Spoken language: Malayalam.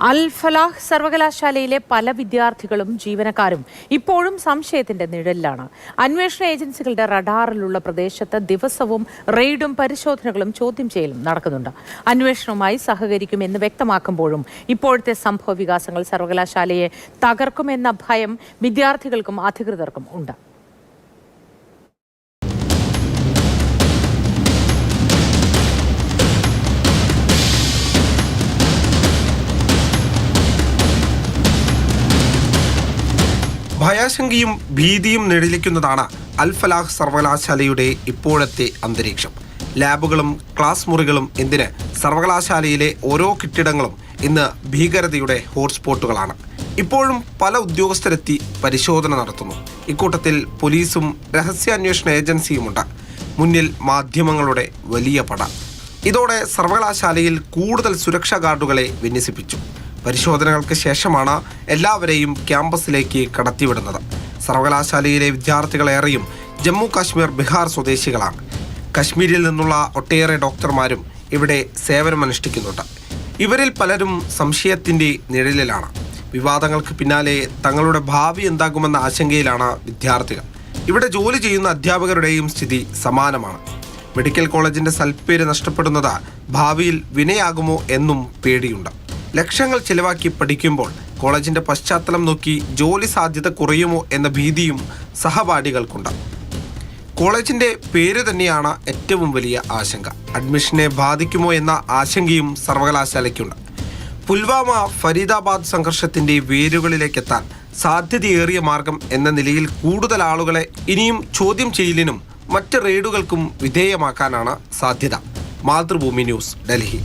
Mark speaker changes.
Speaker 1: അൽ ഫലാഹ് സർവകലാശാലയിലെ പല വിദ്യാർത്ഥികളും ജീവനക്കാരും ഇപ്പോഴും സംശയത്തിന്റെ നിഴലിലാണ്. അന്വേഷണ ഏജൻസികളുടെ റഡാറിലുള്ള പ്രദേശത്ത് ദിവസവും റെയ്ഡും പരിശോധനകളും ചോദ്യം ചെയ്യലും നടക്കുന്നുണ്ട്. അന്വേഷണവുമായി സഹകരിക്കുമെന്ന് വ്യക്തമാക്കുമ്പോഴും ഇപ്പോഴത്തെ സംഭവ വികാസങ്ങൾ സർവകലാശാലയെ തകർക്കുമെന്ന ഭയം വിദ്യാർത്ഥികൾക്കും അധികൃതർക്കും ഉണ്ട്.
Speaker 2: ഭയാശങ്കയും ഭീതിയും നിഴലിക്കുന്നതാണ് അൽഫലാഹ് സർവകലാശാലയുടെ ഇപ്പോഴത്തെ അന്തരീക്ഷം. ലാബുകളും ക്ലാസ് മുറികളും എന്തിന് സർവകലാശാലയിലെ ഓരോ കെട്ടിടങ്ങളും ഇന്ന് ഭീകരതയുടെ ഹോട്ട്സ്പോട്ടുകളാണ്. ഇപ്പോഴും പല ഉദ്യോഗസ്ഥരെത്തി പരിശോധന നടത്തുന്നു. ഇക്കൂട്ടത്തിൽ പോലീസും രഹസ്യാന്വേഷണ ഏജൻസിയുമുണ്ട്. മുന്നിൽ മാധ്യമങ്ങളുടെ വലിയ പട. ഇതോടെ സർവകലാശാലയിൽ കൂടുതൽ സുരക്ഷാ ഗാർഡുകളെ വിന്യസിപ്പിച്ചു. പരിശോധനകൾക്ക് ശേഷമാണ് എല്ലാവരെയും ക്യാമ്പസിലേക്ക് കടത്തിവിടുന്നത്. സർവകലാശാലയിലെ വിദ്യാർത്ഥികളേറെയും ജമ്മു കാശ്മീർ ബിഹാർ സ്വദേശികളാണ്. കശ്മീരിൽ നിന്നുള്ള ഒട്ടേറെ ഡോക്ടർമാരും ഇവിടെ സേവനമനുഷ്ഠിക്കുന്നുണ്ട്. ഇവരിൽ പലരും സംശയത്തിന്റെ നിഴലിലാണ്. വിവാദങ്ങൾക്ക് പിന്നാലെ തങ്ങളുടെ ഭാവി എന്താകുമെന്ന ആശങ്കയിലാണ് വിദ്യാർത്ഥികൾ. ഇവിടെ ജോലി ചെയ്യുന്ന അധ്യാപകരുടെയും സ്ഥിതി സമാനമാണ്. മെഡിക്കൽ കോളേജിന്റെ സൽപ്പേര് നഷ്ടപ്പെടുന്നത് ഭാവിയിൽ വിനയാകുമോ എന്നും പേടിയുണ്ട്. ലക്ഷങ്ങൾ ചിലവാക്കി പഠിക്കുമ്പോൾ കോളേജിന്റെ പശ്ചാത്തലം നോക്കി ജോലി സാധ്യത കുറയുമോ എന്ന ഭീതിയും സഹപാഠികൾക്കുണ്ട്. കോളേജിന്റെ പേര് തന്നെയാണ് ഏറ്റവും വലിയ ആശങ്ക. അഡ്മിഷനെ ബാധിക്കുമോ എന്ന ആശങ്കയും സർവകലാശാലയ്ക്കുണ്ട്. പുൽവാമ ഫരീദാബാദ് സംഘർഷത്തിന്റെ വേരുകളിലേക്കെത്താൻ സാധ്യതയേറിയ മാർഗം എന്ന നിലയിൽ കൂടുതൽ ആളുകളെ ഇനിയും ചോദ്യം ചെയ്യലിനും മറ്റ് റെയ്ഡുകൾക്കും വിധേയമാക്കാനാണ് സാധ്യത. മാതൃഭൂമി ന്യൂസ് ഡൽഹി.